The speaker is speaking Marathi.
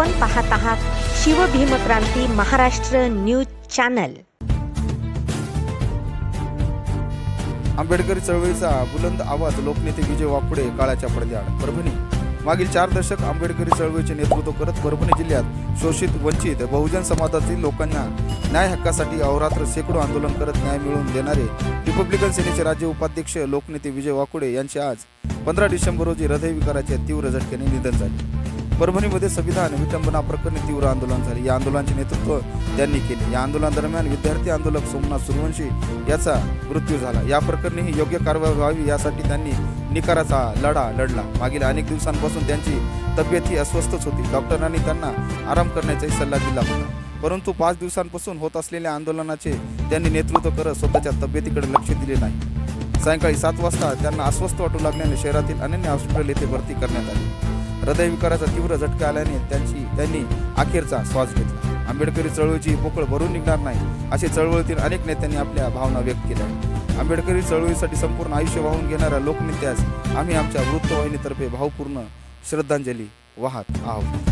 आपण पाहत आहात शिवभीमक्रांती महाराष्ट्र न्यूज चॅनल. आंबेडकरी चळवळीचा बुलंद आवाज लोकनेते विजय वाकुडे काळाच्या पडद्याआड. परभणी. मागील चार दशक आंबेडकरी चळवळीचे नेतृत्व करत परभणी जिल्ह्यात शोषित वंचित बहुजन समाजातील लोकांना न्याय हक्कासाठी अहोरात्र शेकडो आंदोलन करत न्याय मिळवून देणारे रिपब्लिकन सेनेचे राज्य उपाध्यक्ष लोकनेते विजय वाकुडे यांचे आज पंधरा डिसेंबर रोजी हृदयविकाराच्या तीव्र झटक्याने निधन झाले. परभणीमध्ये संविधान विटंबना प्रकरणी तीव्र आंदोलन झाले. या आंदोलनाचे नेतृत्व त्यांनी केले. या आंदोलनादरम्यान विद्यार्थी आंदोलक सोमनाथ सूर्यवंशी याचा मृत्यू झाला. या प्रकरणी योग्य कारवाई व्हावी यासाठी त्यांनी निकाराचा लढा लढला. मागील अनेक दिवसांपासून त्यांची तब्येत ही अस्वस्थच होती. डॉक्टरांनी त्यांना आराम करण्याचाही सल्ला दिला होता. परंतु पाच दिवसांपासून होत असलेल्या आंदोलनाचे त्यांनी नेतृत्व करत स्वतःच्या तब्येतीकडे लक्ष दिले नाही. सायंकाळी सात वाजता त्यांना अस्वस्थ वाटू लागल्याने शहरातील अनन्य हॉस्पिटल येथे भरती करण्यात आली. हृदयविकाराचा तीव्र झटका आल्याने त्यांची त्यांनी अखेरचा श्वास घेतला. आंबेडकरी चळवळीची पोकळ भरून निघणार नाही असे चळवळीतील अनेक नेत्यांनी आपल्या भावना व्यक्त केल्या. आंबेडकरी चळवळीसाठी संपूर्ण आयुष्य वाहून घेणाऱ्या लोकनेत्यास आम्ही आमच्या वृत्तवाहिनीतर्फे भावपूर्ण श्रद्धांजली वाहत आहोत.